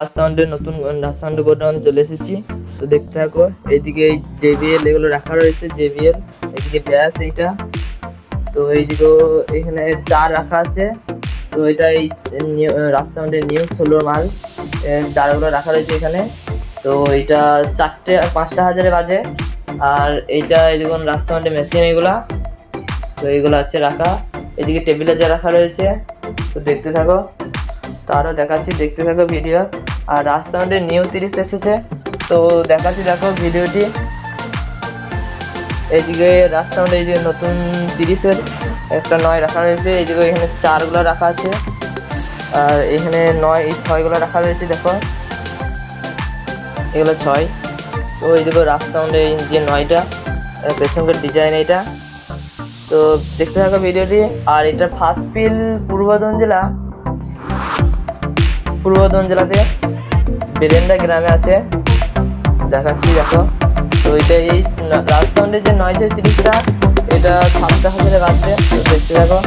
রাজসাউন্ডের নতুন রাজসাউন্ডের গোডাউনে চলে এসেছি। তো দেখতে থাকো এইদিকে এই জেবিএল এগুলো রাখা রয়েছে জেবিএল এইদিকে ব্যাস এইটা। তো এইদিকেও এখানে চার রাখা আছে। তো এটা এই রাজসাউন্ডের নিউ ষোলোর মাল এ, চারগুলো রাখা রয়েছে এখানে। তো এটা চারটে পাঁচটা হাজারে বাজে। আর এইটা এই দেখুন রাজসাউন্ডের মেশিন এগুলা। তো এইগুলো আছে রাখা। এদিকে টেবিলে যা রাখা রয়েছে। তো দেখতে থাকো। তো আরও দেখাচ্ছি দেখতে থাকো ভিডিও আর রাজসাউন্ডে নিউ তিরিশ এসেছে। তো দেখাচ্ছি, দেখো ভিডিওটি। এইদিকে রাজসাউন্ডে যে নতুন তিরিশের একটা নয় রাখা রয়েছে। এইদিকে এখানে চারগুলো রাখা আছে। আর এখানে নয়, এই ছয়গুলো রাখা রয়েছে, দেখো। এগুলো ছয়। তো এইদিকে রাজসাউন্ডে এই যে নয়টা পেছনকার ডিজাইন এইটা। তো দেখতে থাকো ভিডিওটি। আর এটা ফার্স্ট পিল পূর্ব বর্ধমান জেলা। পূর্ব বর্ধমান জেলাতে বেরেন্ডা গ্রামে আছে। দেখাচ্ছি, দেখো। তো এটা এই রাজস্থানের যে নয়শো তিরিশটা, এটা সাতটা হাজারে বাজছে দেখতে দেখো